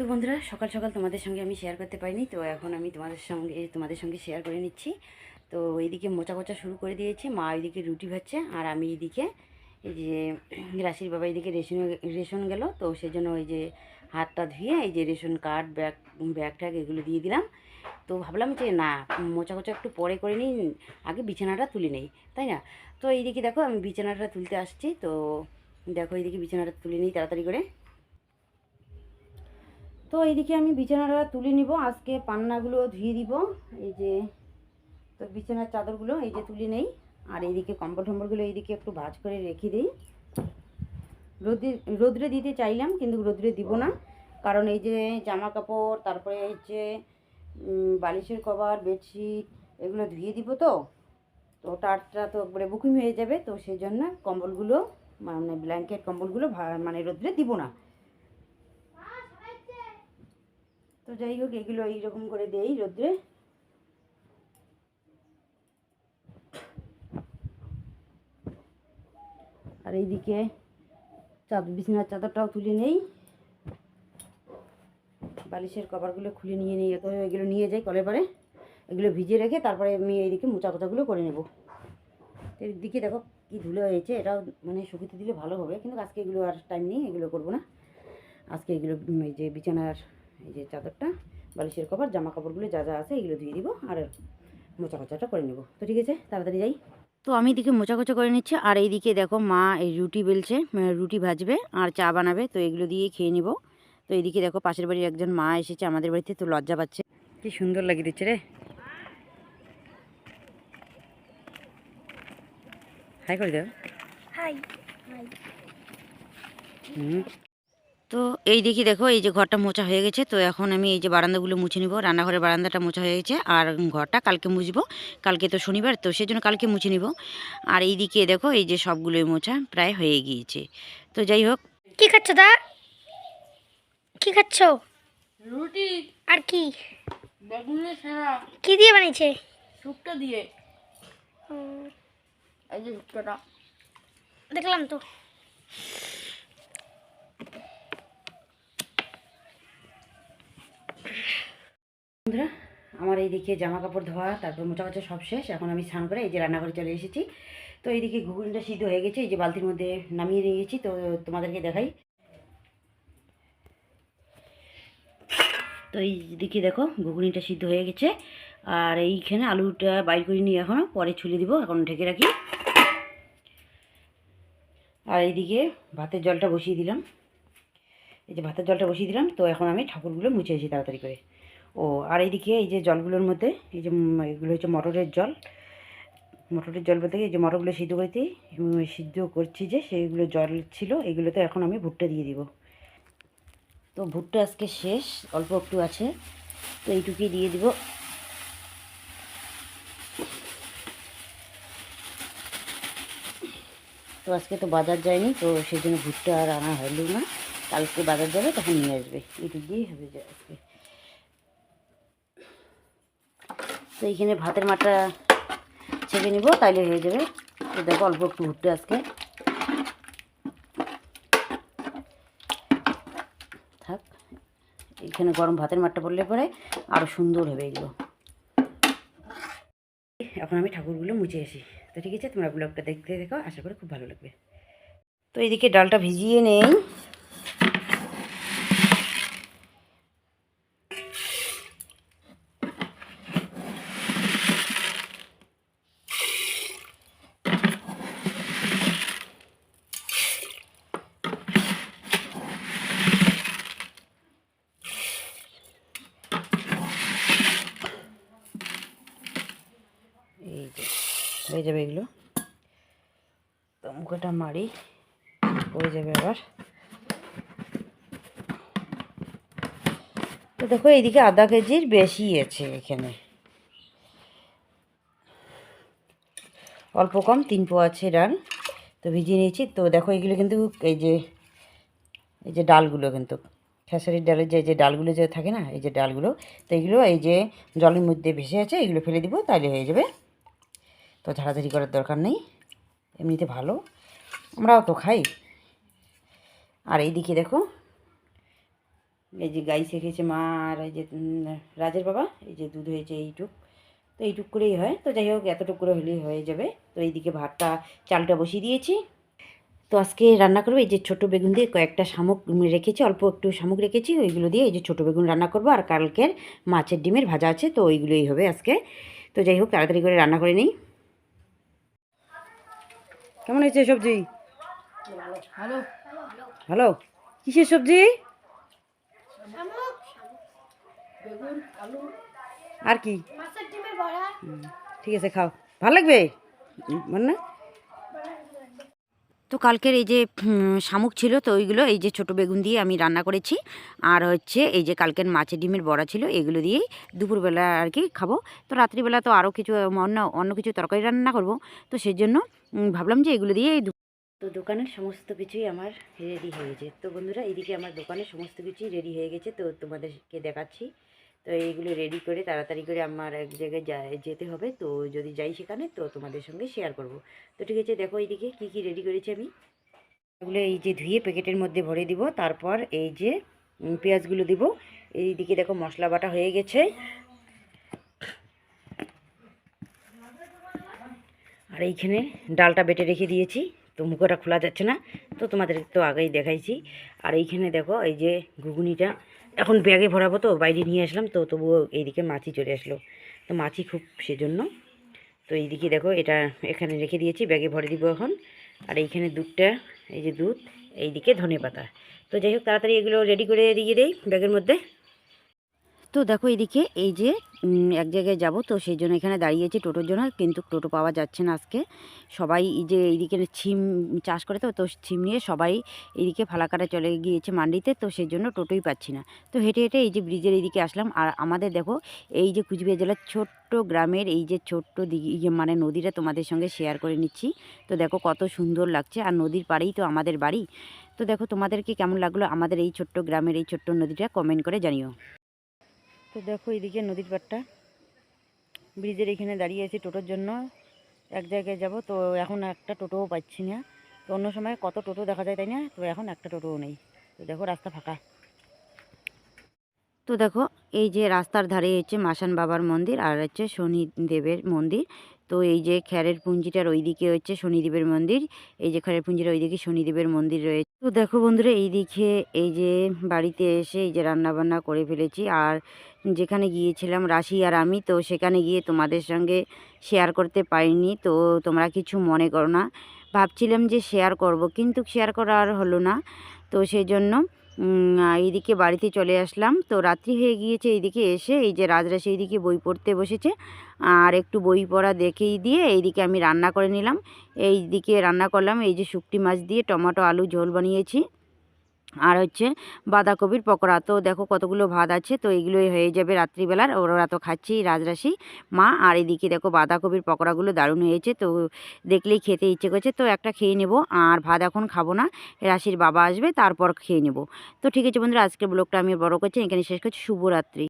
তো বন্ধুরা, সকাল সকাল তোমাদের সঙ্গে আমি শেয়ার করতে পারিনি, তো এখন আমি তোমাদের সঙ্গে তোমাদের সঙ্গে শেয়ার করে নিচ্ছি। তো এইদিকে মোচা কোচা শুরু করে দিয়েছে, মা এইদিকে রুটি ভাজছে, আর আমি এইদিকে এই যে রাশির বাবা এইদিকে রেশন রেশন গেল, তো সেজন্য ওই যে হাতটা ধুয়ে এই যে ration card, bag bag tag এগুলো দিয়ে দিলাম। তো ভাবলাম যে না, মোচা কোচা একটু পরে করে নিই, আগে বিছানাটা তুলে নেই, তাই না? তো এইদিকে দেখো আমি বিছানাটা তুলতে আসছি, তো দেখো এইদিকে বিছানাটা তুলে নিই তাড়াতাড়ি করে। তো এইদিকে আমি বিছানাটা তুলে নিব। আজকে পান্নাগুলো ধুয়ে দিব। এই যে, তো বিছানার চাদরগুলো এই যে তুলে নেই। আর এইদিকে কম্বল টম্বলগুলো এইদিকে একটু ভাজ করে রেখে দিই। রোদে, রোদ্রে দিতে চাইলাম, কিন্তু রোদ্রে দিব না। কারণ এই যে জামা কাপড় তারপরে এই যে বালিশের কভার, বেডশিট, এগুলো ধুয়ে দিব তো। তো টাটটা তো একবারে বুকিং হয়ে যাবে, তো সেই জন্য কম্বলগুলো মানে ব্ল্যাঙ্কেট কম্বলগুলো মানে রোদ্রে দিব না। তো যাই হোক, এগুলো এইরকম করে দেই রোদ্রে। আর এইদিকে চাদর বিছানার চাদরটাও তুলে নেই। বালিশের কভারগুলো খুলে নিয়ে নিয়ে তো এগুলো নিয়ে যাই কলের পরে। এগুলো ভিজে রেখে তারপরে আমি এইদিকে মোচা কোচাগুলো করে নেব। এদিকে দেখো কি ধুলো হয়েছে, এটাও মানে শুকিতে দিলে ভালো হবে, কিন্তু আজকে এগুলো আর টাইম নেই, এগুলো করব না। আজকে এগুলো এই যে বিছানার এই যে চাদরটা বালিশের কভার জামা কাপড়গুলো যা যা আছে এগুলো ধুয়ে দিব আর মোচা কোচাটা করে নেব। তো ঠিক আছে তাড়াতাড়ি যাই। তো আমি এদিকে মোচা কোচা করে নিচ্ছি আর এইদিকে দেখো মা এই রুটি বেলছে রুটি ভাজবে আর চা বানাবে তো এগুলো দিয়ে খেয়ে নিব। তো এইদিকে দেখো পাশের বাড়ির একজন মা এসেছে আমাদের বাড়িতে তো লজ্জা পাচ্ছে। কি সুন্দর লাগিয়ে দিচ্ছে রে। হাই করে দাও হাই হাই হুম। তো এই দেখি দেখো এই যে ঘরটা মোছা হয়ে গেছে তো এখন আমি এই যে বারান্দাগুলো মুছে নিব। রান্নাঘরের বারান্দাটা মোছা হয়ে গেছে আর ঘরটা কালকে মুছবো। কালকে তো শনিবার তো সেই জন্য কালকে মুছে নিব। আর এই দিকে দেখো এই যে সবগুলোই মোছা প্রায় হয়ে গিয়েছে। তো যাই হোক। কি খাচ্ছ দা? কি খাচ্ছ? রুটি। আর কি? বেগুনের ছাড়া কি দিয়ে বানিয়েছে? শুক্তো দিয়ে। এই যে শুক্তোটা। দেখলাম তো বন্ধুরা আমার এইদিকে জামা কাপড় ধোয়া, তারপর মোচা মোচা সব শেষ। এখন আমি স্নান করে এই যে রান্নাঘরে চলে এসেছি। তো এইদিকে ঘুগনিটা সিদ্ধ হয়ে গেছে, এই যে বালতির মধ্যে নামিয়ে নিয়েছি। তো তোমাদেরকে দেখাই। তো এইদিকে দেখো, ঘুগনিটা সিদ্ধ হয়ে গেছে। আর এইখানে আলুটা বাইর করে নিয়ে এখনও পরে ছুলে দিব, এখন ঢেকে রাখি। আর এইদিকে ভাতের জলটা বসিয়ে দিলাম। এই যে ভাতের জলটা বসিয়ে দিলাম, তো এখন আমি ঠাকুরগুলো মুছে এসেছি তাড়াতাড়ি করে। ও, আর এইদিকে এই যে জলগুলোর মধ্যে, এই যে এগুলো হচ্ছে মটরের জল। মটরের জল বলতে এই যে মটরগুলো সিদ্ধ করতে সিদ্ধ করছি যে সেইগুলো জল ছিল, এগুলোতে এখন আমি ভুট্টা দিয়ে দিব। তো ভুট্টা আজকে শেষ, অল্প একটু আছে, তো এইটুকুই দিয়ে দিব। তো আজকে তো বাজার যায়নি, তো সেই জন্য ভুট্টা আর আনা হলো না। কালকে বাজার যাবে, তখন নিয়ে আসবে। এইটুক দিয়েই হবে আজকে। তো এইখানে ভাতের মাঠটা ছেঁকে নিব, তাইলে হয়ে যাবে। তো দেখো অল্প একটু ভুট্টা আজকে। থাক, এখানে গরম ভাতের মাঠটা পড়লে পরে আরও সুন্দর হবে এগুলো। এখন আমি ঠাকুরগুলো মুছে আসি। তো ঠিক আছে, তোমরা ব্লগটা দেখতে দেখো, আশা করি খুব ভালো লাগবে। তো এইদিকে ডালটা ভিজিয়ে নেই এই যে হয়ে যাবে এগুলো। তো মুখটা মারি পড়ে যাবে আবার তো দেখো, এইদিকে আধা কেজির বেশি আছে এখানে। অল্প কম, তিন পো আছে ডাল তো ভিজিয়ে নিয়েছি। তো দেখো, এগুলো কিন্তু এই যে এই যে ডালগুলো কিন্তু, খেসারির ডালের যে যে ডালগুলো যে থাকে না, এই যে ডালগুলো, তো এগুলো এই যে জলের মধ্যে ভেসে আছে, এগুলো ফেলে দিব, তাহলে হয়ে যাবে। তো ঝাড়াঝাড়ি করার দরকার নেই। এমনিতে ভালো। আমরাও তো খাই। আর এইদিকে দেখো, এই যে গাই শেখেছে মা আর এই যে রাজের বাবা, এই যে দুধ হয়েছে এইটুক। তো এইটুক করেই হয়। তো যাই হোক, এতটুক করে হলেই হয়ে যাবে। তো এইদিকে ভাতটা, চালটা বসিয়ে দিয়েছি। তো আজকে রান্না করব এই যে ছোটো বেগুন দিয়ে কয়েকটা শামুক রেখেছি। অল্প একটু শামুক রেখেছি, ওইগুলো দিয়ে এই যে ছোটো বেগুন রান্না করব। আর কালকের মাছের ডিমের ভাজা আছে, তো ওইগুলোই হবে আজকে। তো যাই হোক, তাড়াতাড়ি করে রান্না করে নিই। কেমন হয়েছে সবজি? হ্যালো হ্যালো কিসের সবজি? আর কি? ঠিক আছে খাও। ভালো লাগবে? মানে? না তো কালকের এই যে শামুক ছিল, তো ওইগুলো এই যে ছোট বেগুন দিয়ে আমি রান্না করেছি। আর হচ্ছে এই যে কালকের মাছের ডিমের বড়া ছিল, এগুলো দিয়েই দুপুরবেলা আর কি খাব। তো রাত্রিবেলা তো আরও কিছু অন্য অন্য কিছু তরকারি রান্না করব। তো সেই জন্য ভাবলাম যে এগুলো দিয়েই তো দোকানের সমস্ত কিছুই আমার রেডি হয়ে গেছে। তো বন্ধুরা এদিকে আমার দোকানের সমস্ত কিছুই রেডি হয়ে গেছে। তো তোমাদেরকে দেখাচ্ছি। তো এইগুলো রেডি করে তাড়াতাড়ি করে আমার এক জায়গায় যেতে হবে। তো যদি যাই সেখানে, তো তোমাদের সঙ্গে শেয়ার করব। তো ঠিক আছে, দেখো এইদিকে কী কী রেডি করেছি আমি। এগুলো এই যে ধুয়ে প্যাকেটের মধ্যে ভরে দিব, তারপর এই যে পেঁয়াজগুলো দিব। এইদিকে দেখো মশলা বাটা হয়ে গেছে। আর এইখানে ডালটা বেটে রেখে দিয়েছি, তো মুখোটা খোলা যাচ্ছে না, তো তোমাদের তো আগেই দেখাইছি। আর এইখানে দেখো এই যে ঘুগনিটা এখন ব্যাগে ভরাবো তো, বাইরে নিয়ে আসলাম তো, তবুও এইদিকে মাছি চলে আসলো। তো মাছি খুব সেজন্য। তো এইদিকে দেখো, এটা এখানে রেখে দিয়েছি, ব্যাগে ভরে দিব এখন। আর এইখানে দুধটা, এই যে দুধ, এইদিকে ধনে পাতা তো যাই হোক, তাড়াতাড়ি এগুলো রেডি করে দিয়ে দেয় ব্যাগের মধ্যে। তো দেখো এদিকে এই যে এক জায়গায় যাব, তো সেই জন্য এখানে দাঁড়িয়েছি টোটোর জন্য। কিন্তু টোটো পাওয়া যাচ্ছে না আজকে। সবাই এই যে এইদিকে ছিম চাষ করে তো তো ছিম নিয়ে সবাই এইদিকে ফালাকাটা চলে গিয়েছে মান্ডিতে, তো সেই জন্য টোটোই পাচ্ছি না। তো হেঁটে হেঁটে এই যে ব্রিজের এইদিকে আসলাম। আর আমাদের দেখো, এই যে কুচবিহার জেলার ছোট্ট গ্রামের এই যে ছোট্ট দিঘি ইয়ে মানে নদীটা তোমাদের সঙ্গে শেয়ার করে নিচ্ছি। তো দেখো কত সুন্দর লাগছে। আর নদীর পাড়েই তো আমাদের বাড়ি। তো দেখো তোমাদেরকে কেমন লাগল আমাদের এই ছোট্ট গ্রামের এই ছোট্ট নদীটা কমেন্ট করে জানিও। তো দেখো এইদিকে নদীর পাড়টা। ব্রিজের এখানে দাঁড়িয়ে আছি টোটোর জন্য। এক জায়গায় যাব তো এখন একটা টোটোও পাচ্ছি না। তো অন্য সময় কত টোটো দেখা যায় তাই না? তো এখন একটা টোটোও নেই। তো দেখো রাস্তা ফাঁকা। তো দেখো এই যে রাস্তার ধারে হচ্ছে মাসান বাবার মন্দির আর হচ্ছে শনিদেবের মন্দির। তো এই যে খ্যারের পুঞ্জিটার ওইদিকে হচ্ছে শনিদেবের মন্দির, এই যে খ্যারের পুঞ্জির ওইদিকে শনিদেবের মন্দির রয়েছে। তো দেখো বন্ধুরা, এইদিকে এই যে বাড়িতে এসে এই যে রান্না বান্না করে ফেলেছি। আর যেখানে গিয়েছিলাম রাশি আর আমি, তো সেখানে গিয়ে তোমাদের সঙ্গে শেয়ার করতে পারিনি। তো তোমরা কিছু মনে করো না। ভাবছিলাম যে শেয়ার করব, কিন্তু শেয়ার করা আর হলো না। তো সেই জন্য এইদিকে বাড়িতে চলে আসলাম। তো রাত্রি হয়ে গিয়েছে এইদিকে এসে, এই যে রাজরাশি এইদিকে বই পড়তে বসেছে। আর একটু বই পড়া দেখেই দিয়ে এইদিকে আমি রান্না করে নিলাম। এইদিকে রান্না করলাম, এই যে শুকটি মাছ দিয়ে টমেটো, আলু, ঝোল বানিয়েছি। আর হচ্ছে বাঁধাকপির পকোড়া। তো দেখো কতগুলো ভাত আছে, তো এগুলোই হয়ে যাবে রাত্রিবেলার। ওরা তো খাচ্ছি, রাজরাশি, মা। আর এদিকে দেখো বাঁধাকপির পকোড়াগুলো দারুণ হয়েছে, তো দেখলেই খেতে ইচ্ছে করছে। তো একটা খেয়ে নেব, আর ভাত এখন খাব না। রাশির বাবা আসবে, তারপর খেয়ে নেব। তো ঠিক আছে বন্ধুরা, আজকের ব্লগটা আমি বড় করছি, এখানে শেষ করছি। শুভরাত্রি।